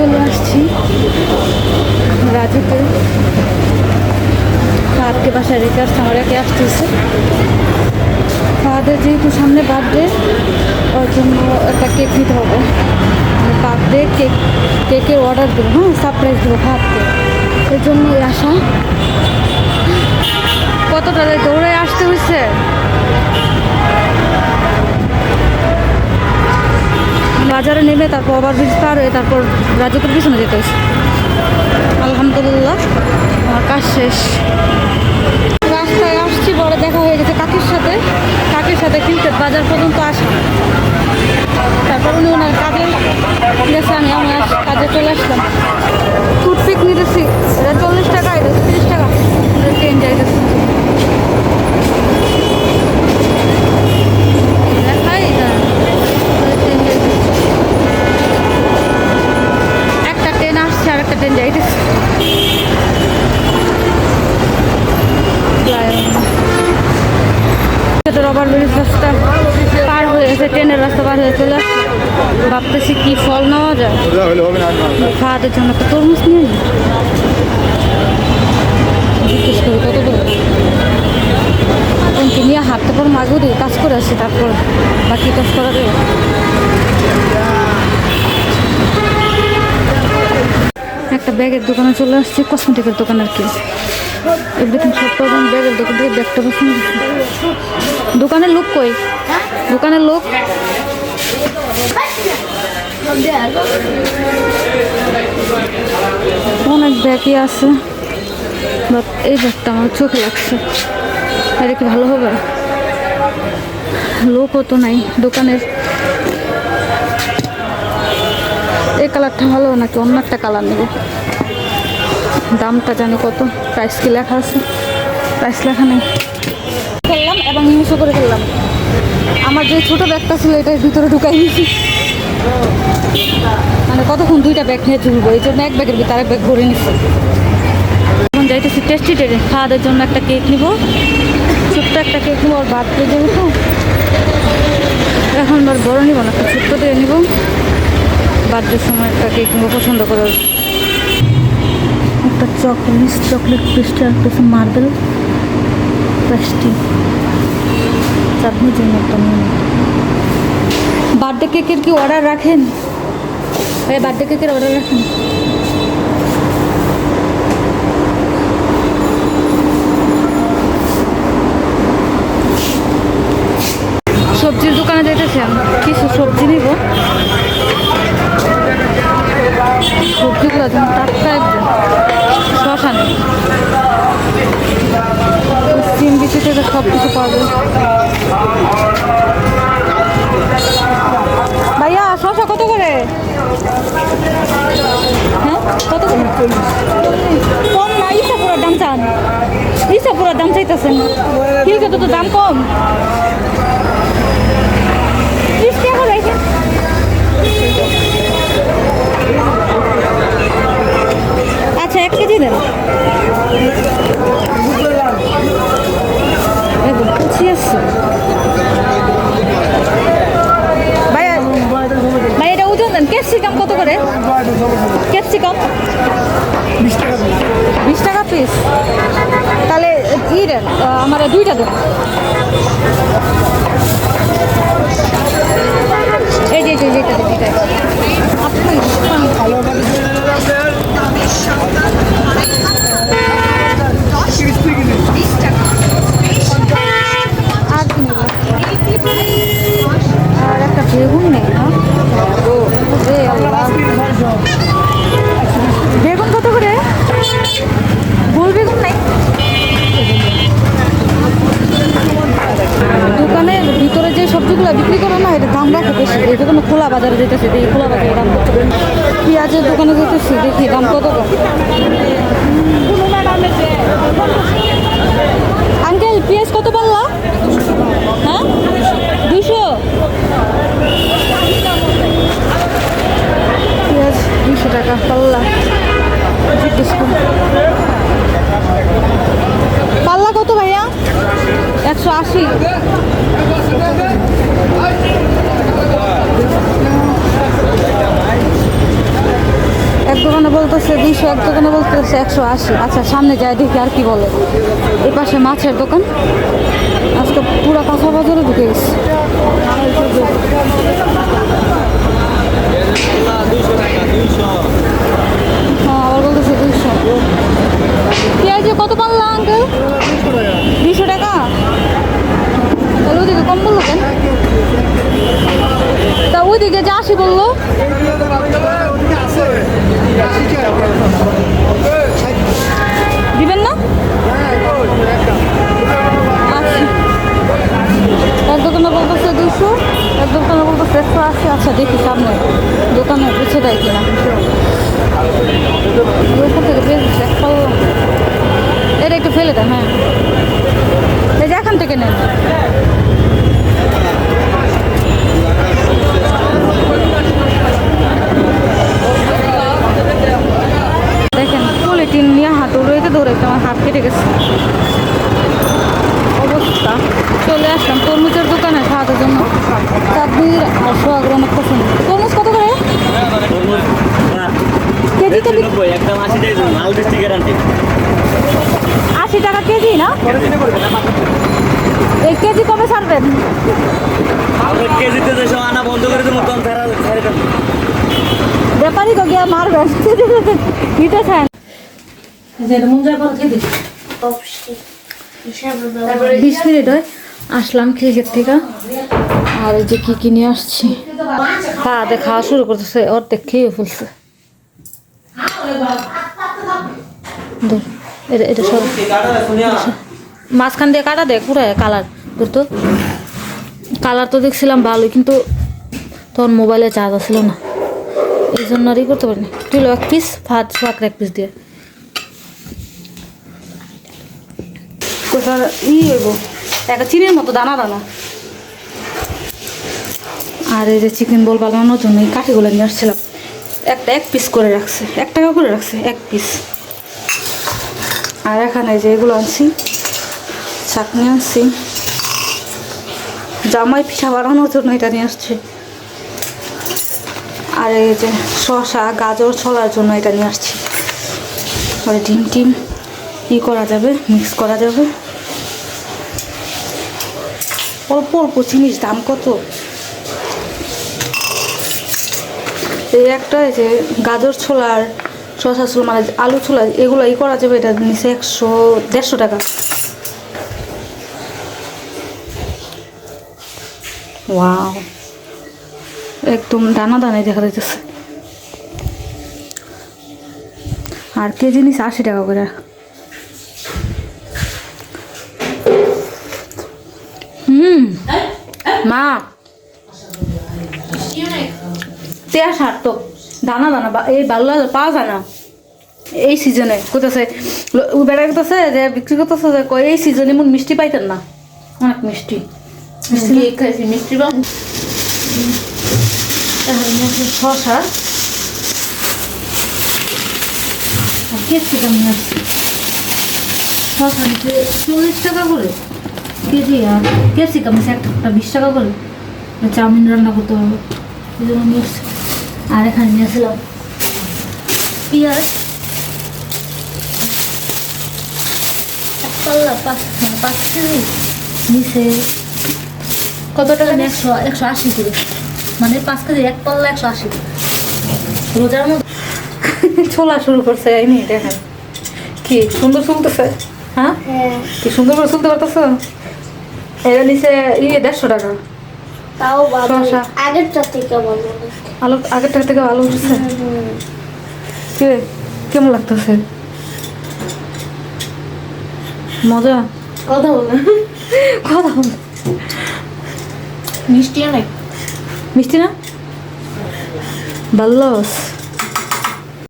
চলে আসছি। রাজুকে। ফাহাদকে বাসায় রেখে আসছে আমার একে আসতেছে। ফাহাদের যেহেতু সামনে বার্থডে ওর জন্য একটা কেক নিতে হবে। বার্থডে কেক কেকের অর্ডার দেবো হ্যাঁ? সারপ্রাইজ দেবো ফাহাদকে। এর জন্যই আসা কতটা দৌড়ে আসতে হয়েছে বাজারে নেমে তারপর ওভার ব্রিজ পার হয়ে তারপর রাজুকের পিছনে যেতে হয়েছে। আলহামদুলিল্লাহ, আমার কাজ শেষ। রাস্তায় আসছি বড় দেখা হয়ে গেছে কাকির সাথে। কাকির সাথে কিনতে বাজার পর্যন্ত আসা। তারপর উনি ওনার কাজে গেছে, আমি আমার কাজে চলে আসলাম। টুথপিক নিতেছি। এটা চল্লিশ টাকা, এটা তিরিশ টাকা। ট্রেন যাইতেছে দেখাই যায় ট্রেন যাইতেছে একটা ট্রেন আসছে আর একটা ট্রেন যাইতেছে রবার ব্রিজ রাস্তা পার হয়ে গেছে ট্রেনের রাস্তা পার হয়ে চলে আসছে। ভাবতেছি কি ফল নেওয়া যায়। খাওয়াদের জন্য তো তরমুজ নিয়ে। জিজ্ঞেস করি কত নিয়ে হাঁটতে পারব আগেও কাজ করে আসি তারপর। বাকি কাজ করা একটা ব্যাগের দোকানে চলে আসছি কসমেটিকের দোকান আর কি এভরিথিং সব ব্যাগের দোকান থেকে ব্যাগটা পছন্দ দোকানের লোক কই? দোকানের লোক? অনেক ব্যাগই আছে এই ব্যাগটা আমার চোখে লাগছে। এটা কি ভালো হবে? লোকও তো নাই, দোকানের এই কালারটা ভালো নাকি অন্য একটা কালার নেব? দামটা জানি কত? প্রাইস কি লেখা আছে? প্রাইস লেখা নেই। ফেললাম এবং ইউজও করে ফেললাম আমার যে ছোটো ব্যাগটা ছিল, এটার ভিতরে ঢুকাই নিয়েছি মানে কতক্ষণ দুইটা ব্যাগ নিয়ে ঝুলবো? এই জন্য এক ব্যাগের ভিতরে আরেক ব্যাগ ভরে নিচ্ছি। এখন যাইতেছি টেস্টি টেরে খাওয়াদের জন্য একটা কেক নিব। ছোট্ট একটা কেক নিবো আর ভাত পেয়ে যেহেতু। এখন আর বড় নিব না, একটা ছোট্ট দিয়ে নিব। বার্থডের সময় একটা কেক নিব পছন্দ করে একটা চকলেট চকলেট পেস্ট্রি আর কিছু মার্বেল পেস্ট্রি চাটনির জন্য একটা বার্থডে কেকের কি অর্ডার রাখেন? ভাই, বার্থডে কেকের অর্ডার রাখেন? সবজির দোকানে যেতেছেন কিছু সবজি নিব সবজিগুলো যেন টাটকা একদম শশা নেই সিম বিচি থেকে সব কিছু পাওয়া যায় ভাইয়া শশা কত করে হ্যাঁ কত করে কম না ইসাপুরার দাম চান ইসাপুরার দাম চাইতেছেন। ঠিক আছে তো দাম কম। আচ্ছা এক কেজি দেন। কুচি আছে। ভাইয়া ভাই এটা ওজন দেন। ক্যাপসিকাম কত করে? ক্যাপসিকাম? বিশ টাকা। পিস ই দেন আমার দুইটা দেন এই যে আর একটা বেগুন নেই। ভিতরে যে সবজিগুলো বিক্রি করে না, এটা দাম রাখে বেশি। এই জন্য খোলা বাজারে যেতেছি দেখি খোলা বাজারে দাম কত পেঁয়াজের দোকানে যেতেছি, দেখি দাম কত। আঙ্কেল, পেঁয়াজ কত বললা? হ্যাঁ? দুশো পেঁয়াজ দুশো টাকা, পাল্লা জিজ্ঞেস করি। পাল্লা কত ভাইয়া একশো আশি দোকানে বলতেছে এক দোকানে বলতেছে একশো আশি। আচ্ছা সামনে যায় দেখি আর কি বলে। এই পাশে মাছের দোকান। আজকে পুরো কাঁচা বাজারে ঢুকে গেছে। হ্যাঁ কত টাকা? তাহলে ওইদিকে কম বলল তা ওইদিকে যে আশি বলল। দিবেন না? আশি এক দোকানে বলতেছে দুশো এক দোকানে বলতেছে একশো আশি। আচ্ছা দেখি সামনে। দোকানে বুঝে দেয় কিনা। ওইখান থেকে এক এটা একটু ফেলে দেয় হ্যাঁ। এই যে এখান থেকে নেন দেখেন পলিটিন নিয়ে হাত উড়াইতে দৌড়াইতে আমার হাত কেটে গেছে অবস্থা চলে আসলাম তরমুজের দোকানে খাওয়ার জন্য চাঁদনির আর সোয়াগের অনেক পছন্দ তরমুজ কত করে কেজি তো একদম আশি টাকা মাল বৃষ্টি গ্যারান্টি আশি টাকা কেজি না? এই কেজি কবে ছাড়বেন? আমরা কেজিতে যে সব আনা বন্ধ করে দেবো তখন ছাড়া ব্যাপারই তো গিয়া মারবেন নিতে চান বিশ মিনিট হয় আসলাম ক্রিকেট থেকে। আর এই যে কি কি নিয়ে আসছি হ্যাঁ খাওয়া শুরু করতেছে অর্ধেক খেয়ে ফেলছে। এটা এটা সব মাঝখান দিয়ে কাটা দেয় পুরাই কালার তো। কালার তো দেখছিলাম ভালোই কিন্তু তখন মোবাইলে চার্জ আসছিল না। এই জন্য আর ই করতে পারিনি। তুই এক পিস ভাত ফাঁকড়া এক পিস দিয়ে। কোথাও ই হইব? একটা চিনির মতো দানা দানা। আর এই যে চিকেন বল বানানোর জন্য এই কাঠিগুলো নিয়ে আসছিলাম। একটা এক পিস করে রাখছে। এক টাকা করে রাখছে, এক পিস আর এখানে যে এগুলো আনছি, চাটনি আনছি। জামাই পিঠা বানানোর জন্য এটা নিয়ে আসছে। আর এই যে শসা, গাজর ছলার জন্য এটা নিয়ে আসছি। আর ডিম টিম ই করা যাবে মিক্স করা যাবে। অল্প অল্প জিনিস, দাম কত? এই একটা যে গাজর ছোলার শসা ছোলা মানে আলু ছোলা এগুলো ই করা যাবে, এটা নিচে একশো, দেড়শো টাকা। একদম দানা দানাই দেখা যাইতেছে। আর কেজি জিনিস আশি টাকা করে? হুম। মা। তেয়া সার্থক দানা দানা বা- এই ভালো লাগে, পাওয়া যায় না। এই সিজনে কোথাছে বেড়া করতেছে যে বিক্রি করতেছে যে কয় এই সিজনে এমন মিষ্টি পাইতেন না। অনেক মিষ্টি। মিষ্টি মিষ্টি। বা আছে ক্যাপসিকাম নিয়ে আসছি। শসা নিচ্ছে চল্লিশ টাকা করে। কেজি আর ক্যাপসিকাম আছে একটা বিশ টাকা করে। চাউমিন রান্না করতে হবে। এই জন্য আর এখানে নিয়েছিলাম পেঁয়াজ। এক পাল্লা পাঁচ মানে পাঁচ কেজি নিচে কত টাকা একশো একশো আশি করে? মানে পাঁচ কেজি এক পাল্লা একশো আশি। রোজার মধ্যে ছোলা শুরু করছে এই নিয়ে দেখেন। কি সুন্দর শুনতেছে হ্যাঁ? কি সুন্দর করে শুনতে পারতেছো? এটা নিচে ইয়ে দেড়শো টাকা। তাও। আগেরটা থেকে ভালো আলু থেকে ভালো উঠছে। কে কেমন লাগতেছে? মজা? কথা বলে। কথা বল। মিষ্টি অনেক মিষ্টি না? ভালো